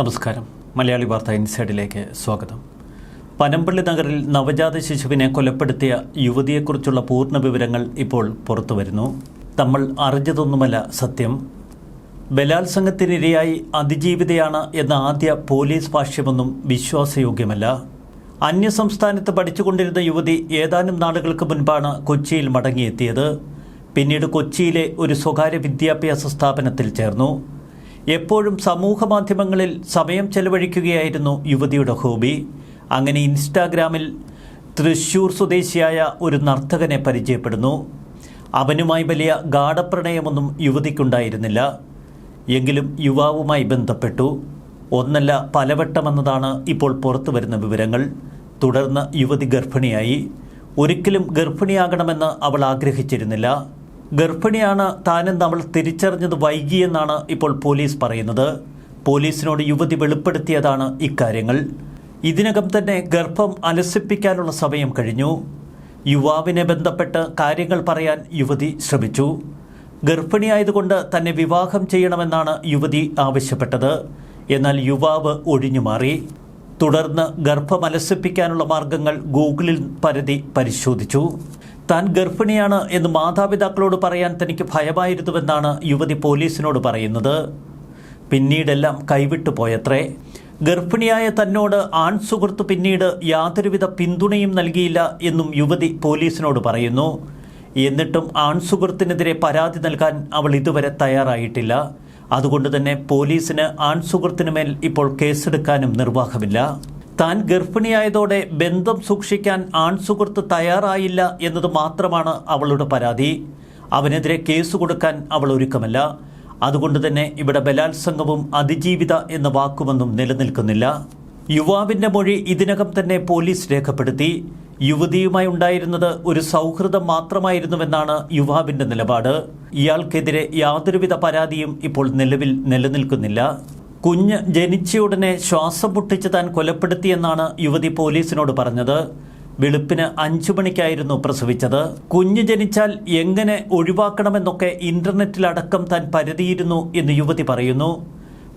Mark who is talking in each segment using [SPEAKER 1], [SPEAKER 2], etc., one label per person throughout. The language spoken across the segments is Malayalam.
[SPEAKER 1] നമസ്കാരം. മലയാളി വാർത്ത ഇൻസൈഡിലേക്ക് സ്വാഗതം. പനമ്പള്ളി നഗറിൽ നവജാത ശിശുവിനെ കൊലപ്പെടുത്തിയ യുവതിയെക്കുറിച്ചുള്ള പൂർണ വിവരങ്ങൾ ഇപ്പോൾ പുറത്തു വരുന്നു. നമ്മൾ അറിഞ്ഞതൊന്നുമല്ല സത്യം. ബലാത്സംഗത്തിനിരയായി അതിജീവിതയാണ് എന്ന ആദ്യ പോലീസ് ഭാഷ്യമൊന്നും വിശ്വാസയോഗ്യമല്ല. അന്യസംസ്ഥാനത്ത് പഠിച്ചുകൊണ്ടിരുന്ന യുവതി ഏതാനും നാളുകൾക്ക് മുൻപാണ് കൊച്ചിയിൽ മടങ്ങിയെത്തിയത്. പിന്നീട് കൊച്ചിയിലെ ഒരു സ്വകാര്യ വിദ്യാഭ്യാസ സ്ഥാപനത്തിൽ ചേർന്നു. എപ്പോഴും സമൂഹ മാധ്യമങ്ങളിൽ സമയം ചെലവഴിക്കുകയായിരുന്നു യുവതിയുടെ ഹോബി. അങ്ങനെ ഇൻസ്റ്റാഗ്രാമിൽ തൃശൂർ സ്വദേശിയായ ഒരു നർത്തകനെ പരിചയപ്പെടുന്നു. അവനുമായി വലിയ ഗാഢപ്രണയമൊന്നും യുവതിക്കുണ്ടായിരുന്നില്ല. എങ്കിലും യുവാവുമായി ബന്ധപ്പെട്ടു. ഒന്നല്ല പലവട്ടമെന്നതാണ് ഇപ്പോൾ പുറത്തു വരുന്ന വിവരങ്ങൾ. തുടർന്ന് യുവതി ഗർഭിണിയായി. ഒരിക്കലും ഗർഭിണിയാകണമെന്ന് അവൾ ആഗ്രഹിച്ചിരുന്നില്ല. ഗർഭിണിയാണ് താനെന്ന് അവൾ തിരിച്ചറിഞ്ഞത് വൈകിയെന്നാണ് ഇപ്പോൾ പോലീസ് പറയുന്നത്. പോലീസിനോട് യുവതി വെളിപ്പെടുത്തിയതാണ് ഇക്കാര്യങ്ങൾ. ഇതിനകം തന്നെ ഗർഭം അലസിപ്പിക്കാനുള്ള സമയം കഴിഞ്ഞു. യുവാവിനെ ബന്ധപ്പെട്ട് കാര്യങ്ങൾ പറയാൻ യുവതി ശ്രമിച്ചു. ഗർഭിണിയായതുകൊണ്ട് തന്നെ വിവാഹം ചെയ്യണമെന്നാണ് യുവതി ആവശ്യപ്പെട്ടത്. എന്നാൽ യുവാവ് ഒഴിഞ്ഞുമാറി തുടർന്ന് ഗർഭമലസിപ്പിക്കാനുള്ള മാർഗങ്ങൾ ഗൂഗിളിൽ പരതി പരിശോധിച്ചു. താൻ ഗർഭിണിയാണ് എന്ന് മാതാപിതാക്കളോട് പറയാൻ തനിക്ക് ഭയമായിരുന്നുവെന്നാണ് യുവതി പോലീസിനോട് പറയുന്നത്. പിന്നീടെല്ലാം കൈവിട്ടു പോയത്രേ. ഗർഭിണിയായ തന്നോട് ആൺ സുഹൃത്ത് പിന്നീട് യാതൊരുവിധ പിന്തുണയും നൽകിയില്ല എന്നും യുവതി പോലീസിനോട് പറയുന്നു. എന്നിട്ടും ആൺ സുഹൃത്തിനെതിരെ പരാതി നൽകാൻ അവൾ ഇതുവരെ തയ്യാറായിട്ടില്ല. അതുകൊണ്ട് തന്നെ പോലീസിന് ആൺ സുഹൃത്തിനുമേൽ ഇപ്പോൾ കേസെടുക്കാനും നിർവാഹമില്ല. താൻ ഗർഭിണിയായതോടെ ബന്ധം സൂക്ഷിക്കാൻ ആൺ സുഹൃത്ത് തയ്യാറായില്ല എന്നത് മാത്രമാണ് അവളുടെ പരാതി. അവനെതിരെ കേസ് കൊടുക്കാൻ അവൾ ഒരുക്കമല്ല. അതുകൊണ്ട് തന്നെ ഇവിടെ ബലാത്സംഗവും അതിജീവിത എന്ന വാക്കുമൊന്നും നിലനിൽക്കുന്നില്ല. യുവാവിന്റെ മൊഴി ഇതിനകം തന്നെ പോലീസ് രേഖപ്പെടുത്തി. യുവതിയുമായി ഉണ്ടായിരുന്നത് ഒരു സൗഹൃദം മാത്രമായിരുന്നുവെന്നാണ് യുവാവിന്റെ നിലപാട്. ഇയാൾക്കെതിരെ യാതൊരുവിധ പരാതിയും ഇപ്പോൾ നിലവിൽ നിലനിൽക്കുന്നില്ല. കുഞ്ഞ് ജനിച്ചയുടനെ ശ്വാസം പൊട്ടിച്ച് താൻ കൊലപ്പെടുത്തിയെന്നാണ് യുവതി പോലീസിനോട് പറഞ്ഞത്. വെളുപ്പിന് അഞ്ചു മണിക്കായിരുന്നു പ്രസവിച്ചത്. കുഞ്ഞ് ജനിച്ചാൽ എങ്ങനെ ഒഴിവാക്കണമെന്നൊക്കെ ഇന്റർനെറ്റിലടക്കം താൻ പരതിയിരുന്നു എന്ന് യുവതി പറയുന്നു.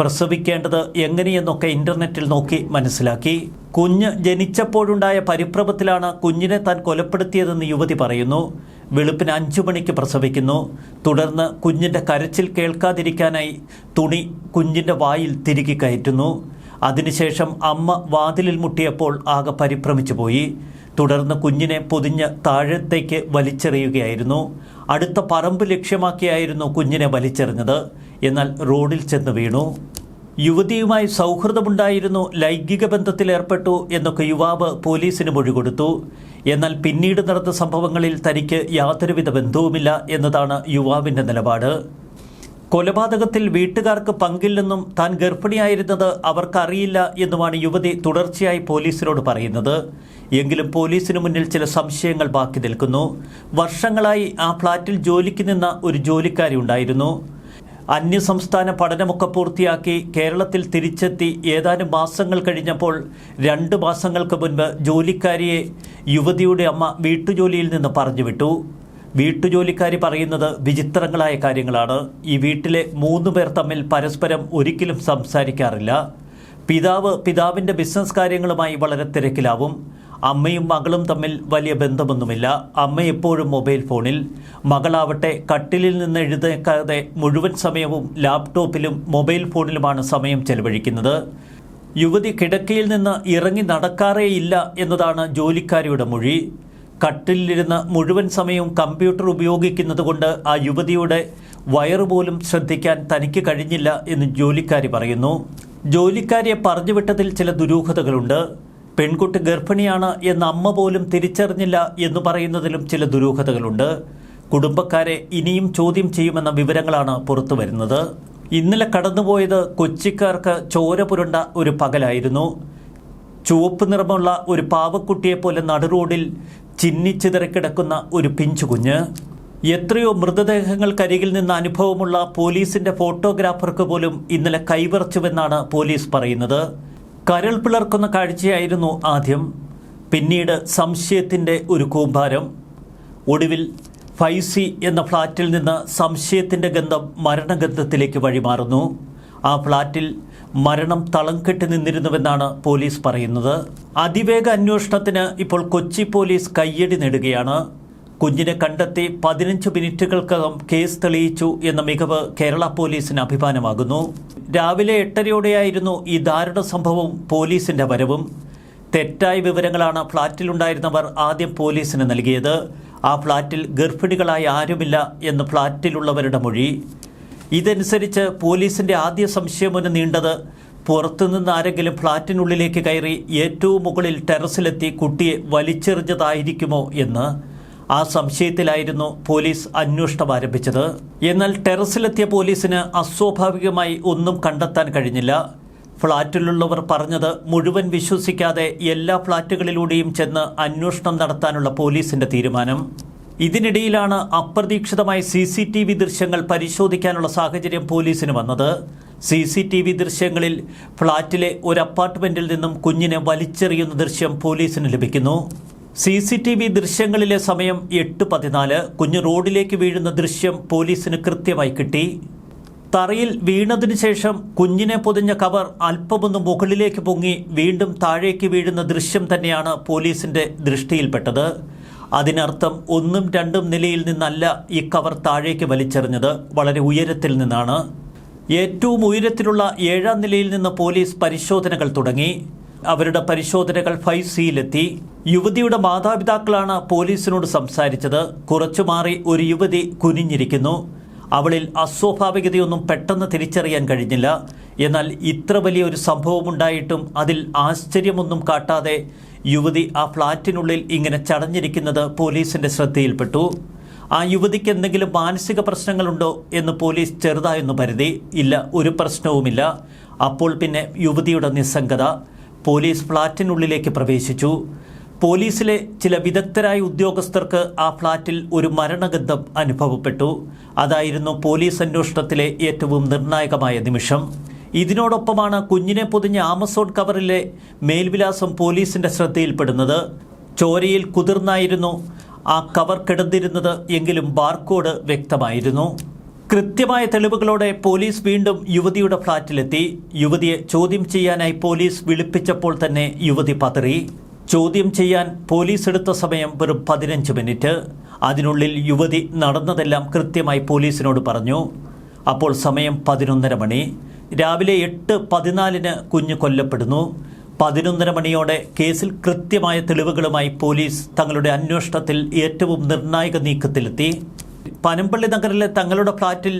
[SPEAKER 1] പ്രസവിക്കേണ്ടത് എങ്ങനെയെന്നൊക്കെ ഇന്റർനെറ്റിൽ നോക്കി മനസ്സിലാക്കി. കുഞ്ഞ് ജനിച്ചപ്പോഴുണ്ടായ പരിഭ്രമത്തിലാണ് കുഞ്ഞിനെ താൻ കൊലപ്പെടുത്തിയതെന്ന് യുവതി പറയുന്നു. വെളുപ്പിന് അഞ്ചു മണിക്ക് പ്രസവിക്കുന്നു. തുടർന്ന് കുഞ്ഞിന്റെ കരച്ചിൽ കേൾക്കാതിരിക്കാനായി തുണി കുഞ്ഞിന്റെ വായിൽ തിരികെ കയറ്റുന്നു. അതിനുശേഷം അമ്മ വാതിലിൽ മുട്ടിയപ്പോൾ ആകെ പരിഭ്രമിച്ചു പോയി തുടർന്ന് കുഞ്ഞിനെ പൊതിഞ്ഞ് താഴത്തേക്ക് വലിച്ചെറിയുകയായിരുന്നു. അടുത്ത പറമ്പ് ലക്ഷ്യമാക്കിയായിരുന്നു കുഞ്ഞിനെ വലിച്ചെറിഞ്ഞത്. എന്നാൽ റോഡിൽ ചെന്ന് വീണു. യുവതിയുമായി സൗഹൃദമുണ്ടായിരുന്നു ലൈംഗിക ബന്ധത്തിലേർപ്പെട്ടു എന്നൊക്കെ യുവാവ് പോലീസിന് മൊഴി കൊടുത്തു. എന്നാൽ പിന്നീട് നടന്ന സംഭവങ്ങളിൽ തനിക്ക് യാതൊരുവിധ ബന്ധവുമില്ല എന്നതാണ് യുവാവിന്റെ നിലപാട്. കൊലപാതകത്തിൽ വീട്ടുകാർക്ക് പങ്കില്ലെന്നും താൻ ഗർഭിണിയായിരുന്നത് അവർക്കറിയില്ല എന്നുമാണ് യുവതി തുടർച്ചയായി പോലീസിനോട് പറയുന്നത്. എങ്കിലും പോലീസിന് മുന്നിൽ ചില സംശയങ്ങൾ ബാക്കി നിൽക്കുന്നു. വർഷങ്ങളായി ആ ഫ്ളാറ്റിൽ ജോലിക്ക് നിന്ന ഒരു ജോലിക്കാരി ഉണ്ടായിരുന്നു. അന്യസംസ്ഥാന പഠനമൊക്കെ പൂർത്തിയാക്കി കേരളത്തിൽ തിരിച്ചെത്തി ഏതാനും മാസങ്ങൾ കഴിഞ്ഞപ്പോൾ രണ്ട് മാസങ്ങൾക്ക് മുൻപ് ജോലിക്കാരിയെ യുവതിയുടെ അമ്മ വീട്ടുജോലിയിൽ നിന്ന് പറഞ്ഞു വിട്ടു വീട്ടുജോലിക്കാരി പറയുന്നത് വിചിത്രങ്ങളായ കാര്യങ്ങളാണ്. ഈ വീട്ടിലെ മൂന്ന് പേർ തമ്മിൽ പരസ്പരം ഒരിക്കലും സംസാരിക്കാറില്ല. പിതാവ് പിതാവിന്റെ ബിസിനസ് കാര്യങ്ങളുമായി വളരെ തിരക്കിലാവും. അമ്മയും മകളും തമ്മിൽ വലിയ ബന്ധമൊന്നുമില്ല. അമ്മ എപ്പോഴും മൊബൈൽ ഫോണിൽ. മകളാവട്ടെ കട്ടിലിൽ നിന്ന് എഴുതേക്കാതെ മുഴുവൻ സമയവും ലാപ്ടോപ്പിലും മൊബൈൽ ഫോണിലുമാണ് സമയം ചെലവഴിക്കുന്നത്. യുവതി കിടക്കയിൽ നിന്ന് ഇറങ്ങി നടക്കാറേയില്ല എന്നതാണ് ജോലിക്കാരിയുടെ മൊഴി. കട്ടിലിരുന്ന് മുഴുവൻ സമയവും കമ്പ്യൂട്ടർ ഉപയോഗിക്കുന്നതുകൊണ്ട് ആ യുവതിയുടെ വയറ് പോലും ശ്രദ്ധിക്കാൻ തനിക്ക് കഴിഞ്ഞില്ല എന്ന് ജോലിക്കാരി പറയുന്നു. ജോലിക്കാരിയെ പറഞ്ഞുവിട്ടതിൽ ചില ദുരൂഹതകളുണ്ട്. പെൺകുട്ടി ഗർഭിണിയാണ് എന്ന അമ്മ പോലും തിരിച്ചറിഞ്ഞില്ല എന്ന് പറയുന്നതിലും ചില ദുരൂഹതകളുണ്ട്. കുടുംബക്കാരെ ഇനിയും ചോദ്യം ചെയ്യുമെന്ന വിവരങ്ങളാണ് പുറത്തു വരുന്നത്. ഇന്നലെ കടന്നുപോയത് കൊച്ചിക്കാർക്ക് ചോര പുരണ്ട ഒരു പകലായിരുന്നു. ചുവപ്പ് നിറമുള്ള ഒരു പാവക്കുട്ടിയെപ്പോലെ നടുറോഡിൽ ചിന്നിച്ചിതറിക്കിടക്കുന്ന ഒരു പിഞ്ചു കുഞ്ഞ് എത്രയോ മൃതദേഹങ്ങൾക്കരികിൽ നിന്ന് അനുഭവമുള്ള പോലീസിന്റെ ഫോട്ടോഗ്രാഫർക്ക് പോലും ഇന്നലെ കൈവറച്ചുവെന്നാണ് പോലീസ് പറയുന്നത്. കരൾ പിളർക്കുന്ന കാഴ്ചയായിരുന്നു ആദ്യം. പിന്നീട് സംശയത്തിന്റെ ഒരു കൂമ്പാരം. ഒടുവിൽ ഫൈസി എന്ന ഫ്ളാറ്റിൽ നിന്ന് സംശയത്തിന്റെ ഗന്ധം മരണഗന്ധത്തിലേക്ക് വഴിമാറുന്നു. ആ ഫ്ളാറ്റിൽ മരണം തളം കെട്ടി നിന്നിരുന്നുവെന്നാണ് പോലീസ് പറയുന്നത്. അതിവേഗ അന്വേഷണത്തിന് ഇപ്പോൾ കൊച്ചി പോലീസ് കയ്യടി നേടുകയാണ്. കുഞ്ഞിനെ കണ്ടെത്തി പതിനഞ്ച് മിനിറ്റുകൾക്കകം കേസ് തെളിയിച്ചു എന്ന മികവ് കേരള പോലീസിന് അഭിമാനമാകുന്നു. രാവിലെ എട്ടരയോടെയായിരുന്നു ഈ ദാരുണ സംഭവം പോലീസിന്റെ വരവും. തെറ്റായ വിവരങ്ങളാണ് ഫ്ളാറ്റിലുണ്ടായിരുന്നവർ ആദ്യം പോലീസിന് നൽകിയത്. ആ ഫ്ളാറ്റിൽ ഗർഭിണികളായി ആരുമില്ല എന്ന് ഫ്ളാറ്റിലുള്ളവരുടെ മൊഴി. ഇതനുസരിച്ച് പോലീസിന്റെ ആദ്യ സംശയമൊന്ന് നീണ്ടത് പുറത്തുനിന്ന് ആരെങ്കിലും ഫ്ളാറ്റിനുള്ളിലേക്ക് കയറി ഏറ്റവും മുകളിൽ ടെറസിലെത്തി കുട്ടിയെ വലിച്ചെറിഞ്ഞതായിരിക്കുമോ എന്ന് ആ സംശയത്തിലായിരുന്നു പോലീസ് അന്വേഷണം ആരംഭിച്ചത്. എന്നാൽ ടെറസിലെത്തിയ പോലീസിന് അസ്വാഭാവികമായി ഒന്നും കണ്ടെത്താൻ കഴിഞ്ഞില്ല. ഫ്ളാറ്റിലുള്ളവർ പറഞ്ഞത് മുഴുവൻ വിശ്വസിക്കാതെ എല്ലാ ഫ്ളാറ്റുകളിലൂടെയും ചെന്ന് അന്വേഷണം നടത്താനുള്ള പോലീസിന്റെ തീരുമാനം. ഇതിനിടയിലാണ് അപ്രതീക്ഷിതമായി സി സി ടി വി ദൃശ്യങ്ങൾ പരിശോധിക്കാനുള്ള സാഹചര്യം പോലീസിന് വന്നത്. സി സി ടി വി ദൃശ്യങ്ങളിൽ ഫ്ളാറ്റിലെ ഒരു അപ്പാർട്ട്മെന്റിൽ നിന്നും കുഞ്ഞിനെ വലിച്ചെറിയുന്ന ദൃശ്യം പോലീസിന് ലഭിക്കുന്നു. സി സി ടി വി ദൃശ്യങ്ങളിലെ സമയം എട്ട് പതിനാല്. കുഞ്ഞ് റോഡിലേക്ക് വീഴുന്ന ദൃശ്യം പോലീസിന് കൃത്യമായി കിട്ടി. തറയിൽ വീണതിന് ശേഷം കുഞ്ഞിനെ പൊതിഞ്ഞ കവർ അല്പമൊന്ന് മുകളിലേക്ക് പൊങ്ങി വീണ്ടും താഴേക്ക് വീഴുന്ന ദൃശ്യം തന്നെയാണ് പോലീസിന്റെ ദൃഷ്ടിയിൽപ്പെട്ടത്. അതിനർത്ഥം ഒന്നും രണ്ടും നിലയിൽ നിന്നല്ല ഈ കവർ താഴേക്ക് വലിച്ചെറിഞ്ഞത്. വളരെ ഉയരത്തിൽ നിന്നാണ്. ഏറ്റവും ഉയരത്തിലുള്ള ഏഴാം നിലയിൽ നിന്ന് പോലീസ് പരിശോധനകൾ തുടങ്ങി. അവരുടെ പരിശോധനകൾ ഫൈവ് സിയിലെത്തി യുവതിയുടെ മാതാപിതാക്കളാണ് പോലീസിനോട് സംസാരിച്ചത്. കുറച്ചു മാറി ഒരു യുവതി കുനിഞ്ഞിരിക്കുന്നു. അവളിൽ അസ്വാഭാവികതയൊന്നും പെട്ടെന്ന് തിരിച്ചറിയാൻ കഴിഞ്ഞില്ല. എന്നാൽ ഇത്ര വലിയൊരു സംഭവമുണ്ടായിട്ടും അതിൽ ആശ്ചര്യമൊന്നും കാട്ടാതെ യുവതി ആ ഫ്ളാറ്റിനുള്ളിൽ ഇങ്ങനെ ചടഞ്ഞിരിക്കുന്നത് പോലീസിന്റെ ശ്രദ്ധയിൽപ്പെട്ടു. ആ യുവതിക്ക് എന്തെങ്കിലും മാനസിക പ്രശ്നങ്ങളുണ്ടോ എന്ന് പോലീസ് ചെറുതായൊന്ന് പരിധി. ഇല്ല ഒരു പ്രശ്നവുമില്ല. അപ്പോൾ പിന്നെ യുവതിയുടെ നിസ്സംഗത. പോലീസ് ഫ്ളാറ്റിനുള്ളിലേക്ക് പ്രവേശിച്ചു. പോലീസിലെ ചില വിദഗ്ധരായ ഉദ്യോഗസ്ഥർക്ക് ആ ഫ്ളാറ്റിൽ ഒരു മരണഗന്ധം അനുഭവപ്പെട്ടു. അതായിരുന്നു പോലീസ് അന്വേഷണത്തിലെ ഏറ്റവും നിർണായകമായ നിമിഷം. ഇതിനോടൊപ്പമാണ് കുഞ്ഞിനെ പൊതിഞ്ഞ ആമസോൺ കവറിലെ മേൽവിലാസം പോലീസിന്റെ ശ്രദ്ധയിൽപ്പെടുന്നത്. ചോരയിൽ കുതിർന്നായിരുന്നു. ആ കവർ കിടന്നിരുന്നത് എങ്കിലും ബാർകോഡ് വ്യക്തമായിരുന്നു. കൃത്യമായ തെളിവുകളോടെ പോലീസ് വീണ്ടും യുവതിയുടെ ഫ്ളാറ്റിലെത്തി. യുവതിയെ ചോദ്യം ചെയ്യാനായി പോലീസ് വിളിപ്പിച്ചപ്പോൾ തന്നെ യുവതി പതറി. ചോദ്യം ചെയ്യാൻ പോലീസ് എടുത്ത സമയം വെറും പതിനഞ്ച് മിനിറ്റ്. അതിനുള്ളിൽ യുവതി നടന്നതെല്ലാം കൃത്യമായി പോലീസിനോട് പറഞ്ഞു. അപ്പോൾ സമയം പതിനൊന്നര മണി. രാവിലെ എട്ട് പതിനാലിന് കുഞ്ഞ് കൊല്ലപ്പെടുന്നു. പതിനൊന്നര മണിയോടെ കേസിൽ കൃത്യമായ തെളിവുകളുമായി പോലീസ് തങ്ങളുടെ അന്വേഷണത്തിൽ ഏറ്റവും നിർണായക നീക്കത്തിലെത്തി. പനമ്പള്ളി നഗറിലെ തങ്ങളുടെ ഫ്ളാറ്റിൽ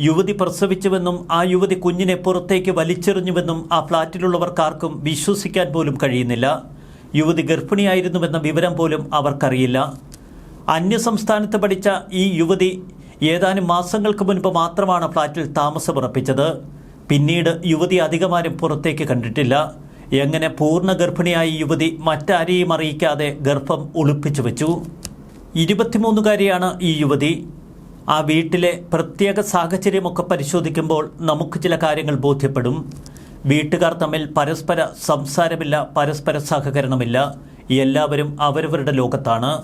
[SPEAKER 1] യുവതി പ്രസവിച്ചുവെന്നും ആ യുവതി കുഞ്ഞിനെ പുറത്തേക്ക് വലിച്ചെറിഞ്ഞുവെന്നും ആ ഫ്ളാറ്റിലുള്ളവർക്കാർക്കും വിശ്വസിക്കാൻ പോലും കഴിയുന്നില്ല. യുവതി ഗർഭിണിയായിരുന്നുവെന്ന വിവരം പോലും അവർക്കറിയില്ല. അന്യസംസ്ഥാനത്ത് പഠിച്ച ഈ യുവതി ഏതാനും മാസങ്ങൾക്ക് മുൻപ് മാത്രമാണ് ഫ്ളാറ്റിൽ താമസമുറപ്പിച്ചത്. പിന്നീട് യുവതി അധികമാരും പുറത്തേക്ക് കണ്ടിട്ടില്ല. എങ്ങനെ പൂർണ ഗർഭിണിയായ യുവതി മറ്റാരെയും അറിയിക്കാതെ ഗർഭം ഒളിപ്പിച്ചു വച്ചു? ഇരുപത്തിമൂന്നുകാരിയാണ് ഈ യുവതി. ആ വീട്ടിലെ പ്രത്യേക സാഹചര്യമൊക്കെ പരിശോധിക്കുമ്പോൾ നമുക്ക് ചില കാര്യങ്ങൾ ബോധ്യപ്പെടും. വീട്ടുകാർ തമ്മിൽ പരസ്പര സംസാരമില്ല പരസ്പര സഹകരണമില്ല. എല്ലാവരും അവരവരുടെ ലോകത്താണ്.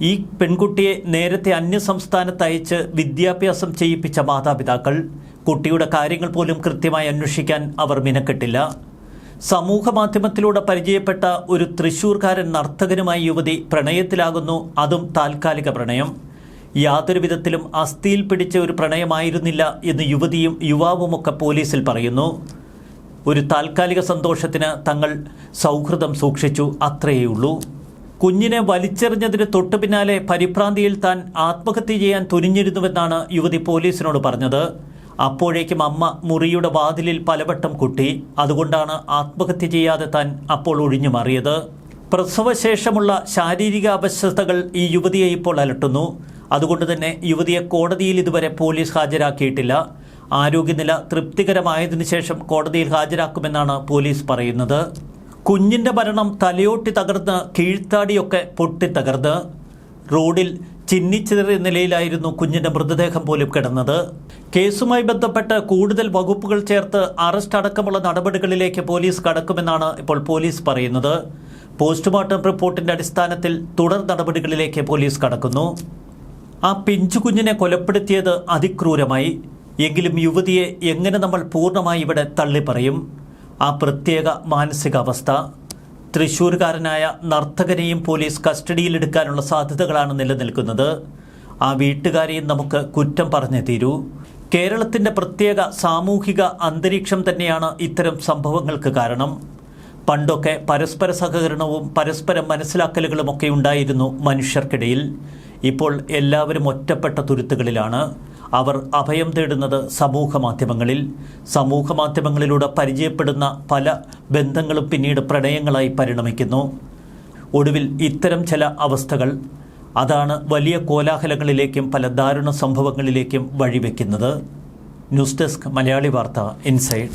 [SPEAKER 1] ഈ പെൺകുട്ടിയെ നേരത്തെ അന്യസംസ്ഥാനത്ത് അയച്ച് വിദ്യാഭ്യാസം ചെയ്യിപ്പിച്ച മാതാപിതാക്കൾ കുട്ടിയുടെ കാര്യങ്ങൾ പോലും കൃത്യമായി അന്വേഷിക്കാൻ അവർ മിനക്കെട്ടില്ല. സമൂഹ മാധ്യമത്തിലൂടെ പരിചയപ്പെട്ട ഒരു തൃശൂർക്കാരൻ നർത്തകനുമായി യുവതി പ്രണയത്തിലാകുന്നു അതും താൽക്കാലിക പ്രണയം. യാതൊരു വിധത്തിലും അസ്ഥിയിൽ പിടിച്ച ഒരു പ്രണയമായിരുന്നില്ല എന്ന് യുവതിയും യുവാവുമൊക്കെ പോലീസിൽ പറയുന്നു. ഒരു താൽക്കാലിക സന്തോഷത്തിന് തങ്ങൾ സൗഹൃദം സൂക്ഷിച്ചു അത്രയേയുള്ളൂ. കുഞ്ഞിനെ വലിച്ചെറിഞ്ഞതിന് തൊട്ടു പിന്നാലെ പരിഭ്രാന്തിയിൽ താൻ ആത്മഹത്യ ചെയ്യാൻ തുനിഞ്ഞിരുന്നുവെന്നാണ് യുവതി പോലീസിനോട് പറഞ്ഞത്. അപ്പോഴേക്കും അമ്മ മുറിയുടെ വാതിലിൽ പലവട്ടം കുട്ടി അതുകൊണ്ടാണ് ആത്മഹത്യ ചെയ്യാതെ താൻ അപ്പോൾ ഒഴിഞ്ഞു മാറിയത്. പ്രസവശേഷമുള്ള ശാരീരിക അവശ്യതകൾ ഈ യുവതിയെ ഇപ്പോൾ അലട്ടുന്നു. അതുകൊണ്ട് തന്നെ യുവതിയെ കോടതിയിൽ ഇതുവരെ പോലീസ് ഹാജരാക്കിയിട്ടില്ല. ആരോഗ്യനില തൃപ്തികരമായതിനു ശേഷം കോടതിയിൽ ഹാജരാക്കുമെന്നാണ് പോലീസ് പറയുന്നത്. കുഞ്ഞിന്റെ മരണം തലയോട്ടി തകർന്ന് കീഴ്ത്താടിയൊക്കെ പൊട്ടിത്തകർന്ന്. റോഡിൽ ചിന്നിച്ചിതറിയ നിലയിലായിരുന്നു കുഞ്ഞിന്റെ മൃതദേഹം പോലും കിടന്നത്. കേസുമായി ബന്ധപ്പെട്ട് കൂടുതൽ വകുപ്പുകൾ ചേർത്ത് അറസ്റ്റ് അടക്കമുള്ള നടപടികളിലേക്ക് പോലീസ് കടക്കുമെന്നാണ് ഇപ്പോൾ പോലീസ് പറയുന്നത്. പോസ്റ്റ്മോർട്ടം റിപ്പോർട്ടിന്റെ അടിസ്ഥാനത്തിൽ തുടർ നടപടികളിലേക്ക് പോലീസ് കടക്കുന്നു. ആ പിഞ്ചു കുഞ്ഞിനെ കൊലപ്പെടുത്തിയത് അതിക്രൂരമായി. എങ്കിലും യുവതിയെ എങ്ങനെ നമ്മൾ പൂർണമായി ഇവിടെ തള്ളിപ്പറയും? ആ പ്രത്യേക മാനസികാവസ്ഥ. തൃശ്ശൂർകാരനായ നർത്തകനെയും പോലീസ് കസ്റ്റഡിയിലെടുക്കാനുള്ള സാധ്യതകളാണ് നിലനിൽക്കുന്നത്. ആ വീട്ടുകാരെയും നമുക്ക് കുറ്റം പറഞ്ഞു തീരൂ. കേരളത്തിന്റെ പ്രത്യേക സാമൂഹിക അന്തരീക്ഷം തന്നെയാണ് ഇത്തരം സംഭവങ്ങൾക്ക് കാരണം. പണ്ടൊക്കെ പരസ്പര സഹകരണവും പരസ്പരം മനസ്സിലാക്കലുകളുമൊക്കെ ഉണ്ടായിരുന്നു മനുഷ്യർക്കിടയിൽ. ഇപ്പോൾ എല്ലാവരും ഒറ്റപ്പെട്ട തുരുത്തുകളിലാണ്. അവർ അഭയം തേടുന്നത് സമൂഹ മാധ്യമങ്ങളിൽ. സമൂഹ മാധ്യമങ്ങളിലൂടെ പരിചയപ്പെടുന്ന പല ബന്ധങ്ങളും പിന്നീട് പ്രണയങ്ങളായി പരിണമിക്കുന്നു. ഒടുവിൽ ഇത്തരം ചില അവസ്ഥകൾ അതാണ് വലിയ കോലാഹലങ്ങളിലേക്കും പല ദാരുണ സംഭവങ്ങളിലേക്കും വഴിവെക്കുന്നത്. ന്യൂസ് ഡെസ്ക് മലയാളി വാർത്ത ഇൻസൈഡ്.